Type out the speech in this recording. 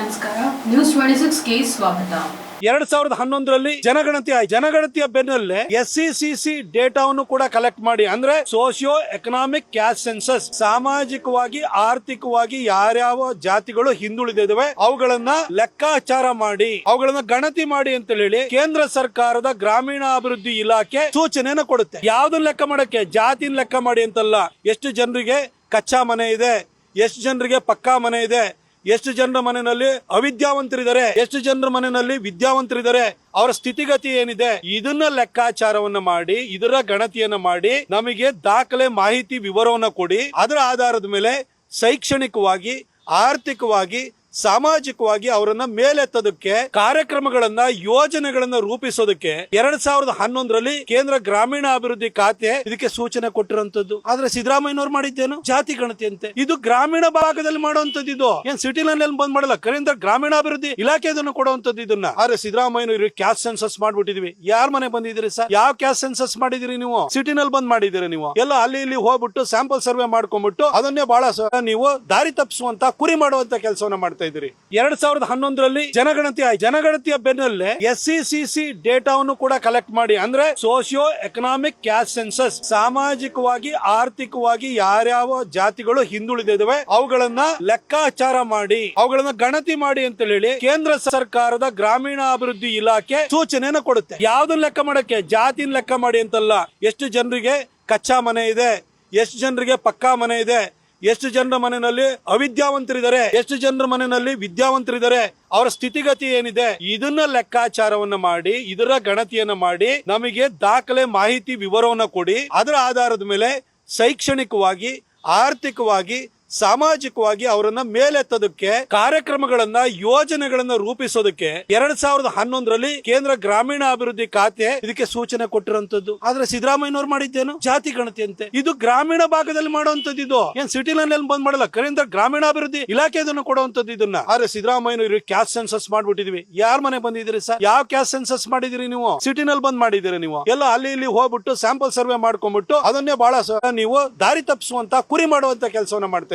ನಮಸ್ಕಾರ. ಎರಡ್ ಸಾವಿರದ ಹನ್ನೊಂದರಲ್ಲಿ ಜನಗಣತಿ ಆಯ್ತು. ಜನಗಣತಿಯ ಬೆನ್ನಲ್ಲೇ ಎಸ್ ಸಿ ಸಿ ಡೇಟಾವನ್ನು ಕೂಡ ಕಲೆಕ್ಟ್ ಮಾಡಿ. ಅಂದ್ರೆ ಸೋಶಿಯೋ ಎಕನಾಮಿಕ್ ಕ್ಯಾಸ್ಟ್ ಸೆನ್ಸಸ್ ಸಾಮಾಜಿಕವಾಗಿ, ಆರ್ಥಿಕವಾಗಿ ಯಾರ್ಯಾವ ಜಾತಿಗಳು ಹಿಂದುಳಿದಿವೆ ಅವುಗಳನ್ನ ಲೆಕ್ಕಾಚಾರ ಮಾಡಿ, ಅವುಗಳನ್ನ ಗಣತಿ ಮಾಡಿ ಅಂತ ಹೇಳಿ ಕೇಂದ್ರ ಸರ್ಕಾರದ ಗ್ರಾಮೀಣಾಭಿವೃದ್ಧಿ ಇಲಾಖೆ ಸೂಚನೆಯನ್ನು ಕೊಡುತ್ತೆ. ಯಾವ್ದನ್ನ ಲೆಕ್ಕ ಮಾಡಕ್ಕೆ? ಜಾತಿನ ಲೆಕ್ಕ ಮಾಡಿ ಅಂತಲ್ಲ. ಎಷ್ಟು ಜನರಿಗೆ ಕಚ್ಚಾ ಮನೆ ಇದೆ? ಎಷ್ಟು ಜನರಿಗೆ ಪಕ್ಕಾ ಮನೆ ಇದೆ? ಎಷ್ಟು ಜನರ ಮನೆಯಲ್ಲಿ ಅವಿದ್ಯಾವಂತರಿದ್ದಾರೆ, ಎಷ್ಟು ಜನರ ಮನೆಯಲ್ಲಿ ವಿದ್ಯಾವಂತರಿದ್ದಾರೆ, ಅವರ ಸ್ಥಿತಿಗತಿ ಏನಿದೆ, ಇದನ್ನ ಲೆಕ್ಕಾಚಾರವನ್ನ ಮಾಡಿ, ಇದರ ಗಣತಿಯನ್ನ ಮಾಡಿ, ನಮಗೆ ದಾಖಲೆ ಮಾಹಿತಿ ವಿವರವನ್ನ ಕೊಡಿ, ಅದರ ಆಧಾರದ ಮೇಲೆ ಶೈಕ್ಷಣಿಕವಾಗಿ, ಆರ್ಥಿಕವಾಗಿ ಸಾಮಾಜಿಕವಾಗಿ ಅವರನ್ನ ಮೇಲೆತ್ತೋದಕ್ಕೆ, ಕಾರ್ಯಕ್ರಮಗಳನ್ನ, ಯೋಜನೆಗಳನ್ನ ರೂಪಿಸೋದಕ್ಕೆ ಎರಡ್ ಸಾವಿರದ ಹನ್ನೊಂದರಲ್ಲಿ ಕೇಂದ್ರ ಗ್ರಾಮೀಣಾಭಿವೃದ್ಧಿ ಖಾತೆ ಇದಕ್ಕೆ ಸೂಚನೆ ಕೊಟ್ಟಿರುವಂತದ್ದು. ಆದ್ರೆ ಸಿದ್ದರಾಮಯ್ಯನವ್ರು ಮಾಡಿದ್ದೇನು? ಜಾತಿ ಗಣತಿ ಅಂತೆ ಇದು ಗ್ರಾಮೀಣ ಭಾಗದಲ್ಲಿ ಮಾಡುವಂತದ್ದು ಇದು. ಏನ್ ಸಿಟಿನಲ್ಲಿ ಬಂದ್ ಮಾಡಲ್ಲ. ಕೇಂದ್ರ ಗ್ರಾಮೀಣಾಭಿವೃದ್ಧಿ ಇಲಾಖೆ ಇದನ್ನು ಕೊಡುವಂತದ್ದು ಇದನ್ನ. ಆದ್ರೆ ಸಿದ್ದರಾಮಯ್ಯನ ಕ್ಯಾಸ್ಟ್ ಸೆನ್ಸಸ್ ಮಾಡ್ಬಿಟ್ಟಿದ್ವಿ. ಯಾರ ಮನೆ ಬಂದಿದ್ದೀರಿ ಸರ್? ಯಾವ ಕ್ಯಾಸ್ಟ್ ಸೆನ್ಸಸ್ ಮಾಡಿದಿರಿ ನೀವು? ಸಿಟಿನಲ್ಲಿ ಬಂದ್ ಮಾಡಿದಿರಿ ನೀವು. ಎಲ್ಲ ಅಲ್ಲಿ ಇಲ್ಲಿ ಹೋಗ್ಬಿಟ್ಟು ಸ್ಯಾಂಪಲ್ ಸರ್ವೆ ಮಾಡ್ಕೊಂಡ್ಬಿಟ್ಟು ಅದನ್ನೇ ಬಹಳ ನೀವು ದಾರಿ ತಪ್ಪಿಸುವಂತ, ಕುರಿ ಮಾಡುವಂತ ಕೆಲಸವನ್ನ ಮಾಡ್ತಾ ಇದ್ದೀರಿ. ಎರಡ್ ಸಾವಿರದ ಹನ್ನೊಂದರಲ್ಲಿ ಜನಗಣತಿ ಆಯ್ತು. ಜನಗಣತಿಯ ಬೆನ್ನಲ್ಲೇ ಎಸ್ ಸಿ ಸಿ ಡೇಟಾವನ್ನು ಕೂಡ ಕಲೆಕ್ಟ್ ಮಾಡಿ. ಅಂದ್ರೆ ಸೋಶಿಯೋ ಎಕನಾಮಿಕ್ ಕ್ಯಾಶ್ ಸೆನ್ಸಸ್ ಸಾಮಾಜಿಕವಾಗಿ, ಆರ್ಥಿಕವಾಗಿ ಯಾರ್ಯಾವ ಜಾತಿಗಳು ಹಿಂದುಳಿದಿವೆ ಅವುಗಳನ್ನ ಲೆಕ್ಕಾಚಾರ ಮಾಡಿ, ಅವುಗಳನ್ನ ಗಣತಿ ಮಾಡಿ ಅಂತ ಹೇಳಿ ಕೇಂದ್ರ ಸರ್ಕಾರದ ಗ್ರಾಮೀಣಾಭಿವೃದ್ಧಿ ಇಲಾಖೆ ಸೂಚನೆಯನ್ನು ಕೊಡುತ್ತೆ. ಯಾವ್ದನ್ನ ಲೆಕ್ಕ ಮಾಡಕ್ಕೆ? ಜಾತಿನ ಲೆಕ್ಕ ಮಾಡಿ ಅಂತಲ್ಲ. ಎಷ್ಟು ಜನರಿಗೆ ಕಚ್ಚಾ ಮನೆ ಇದೆ? ಎಷ್ಟು ಜನರಿಗೆ ಪಕ್ಕಾ ಮನೆ ಇದೆ? ಎಷ್ಟು ಜನರ ಮನೆಯಲ್ಲಿ ಅವಿದ್ಯಾವಂತರಿದ್ದಾರೆ, ಎಷ್ಟು ಜನರ ಮನೆಯಲ್ಲಿ ವಿದ್ಯಾವಂತರಿದ್ದಾರೆ, ಅವರ ಸ್ಥಿತಿಗತಿ ಏನಿದೆ, ಇದನ್ನ ಲೆಕ್ಕಾಚಾರವನ್ನ ಮಾಡಿ, ಇದರ ಗಣತಿಯನ್ನ ಮಾಡಿ, ನಮಗೆ ದಾಖಲೆ ಮಾಹಿತಿ ವಿವರವನ್ನ ಕೊಡಿ, ಅದರ ಆಧಾರದ ಮೇಲೆ ಶೈಕ್ಷಣಿಕವಾಗಿ, ಆರ್ಥಿಕವಾಗಿ ಸಾಮಾಜಿಕವಾಗಿ ಅವರನ್ನ ಮೇಲೆತ್ತೋದಕ್ಕೆ, ಕಾರ್ಯಕ್ರಮಗಳನ್ನ, ಯೋಜನೆಗಳನ್ನ ರೂಪಿಸೋದಕ್ಕೆ ಎರಡ್ ಸಾವಿರದ ಹನ್ನೊಂದರಲ್ಲಿ ಕೇಂದ್ರ ಗ್ರಾಮೀಣಾಭಿವೃದ್ಧಿ ಖಾತೆ ಇದಕ್ಕೆ ಸೂಚನೆ ಕೊಟ್ಟಿರುವಂತದ್ದು. ಆದ್ರೆ ಸಿದ್ದರಾಮಯ್ಯನವ್ರು ಮಾಡಿದ್ದೇನು? ಜಾತಿ ಗಣತಿ ಅಂತೆ ಇದು ಗ್ರಾಮೀಣ ಭಾಗದಲ್ಲಿ ಮಾಡುವಂತದ್ದು ಇದು. ಏನ್ ಸಿಟಿನಲ್ಲಿ ಬಂದ್ ಮಾಡಲ್ಲ. ಕೇಂದ್ರ ಗ್ರಾಮೀಣಾಭಿವೃದ್ಧಿ ಇಲಾಖೆ ಇದನ್ನು ಕೊಡುವಂತದ್ದು ಇದನ್ನ. ಆದ್ರೆ ಸಿದ್ದರಾಮಯ್ಯ ಕ್ಯಾಸ್ಟ್ ಸೆನ್ಸಸ್ ಮಾಡ್ಬಿಟ್ಟಿದ್ವಿ. ಯಾರ ಮನೆ ಬಂದಿದ್ದೀರಿ ಸರ್? ಯಾವ ಕ್ಯಾಸ್ಟ್ ಸೆನ್ಸಸ್ ಮಾಡಿದಿರಿ ನೀವು? ಸಿಟಿನಲ್ಲಿ ಬಂದ್ ಮಾಡಿದಿರಿ ನೀವು. ಎಲ್ಲ ಅಲ್ಲಿ ಇಲ್ಲಿ ಹೋಗ್ಬಿಟ್ಟು ಸ್ಯಾಂಪಲ್ ಸರ್ವೆ ಮಾಡ್ಕೊಂಡ್ಬಿಟ್ಟು ಅದನ್ನೇ ಬಹಳ ನೀವು ದಾರಿ ತಪ್ಪಿಸುವಂತ, ಕುರಿ ಮಾಡುವಂತ ಕೆಲಸವನ್ನ ಮಾಡ್ತಾ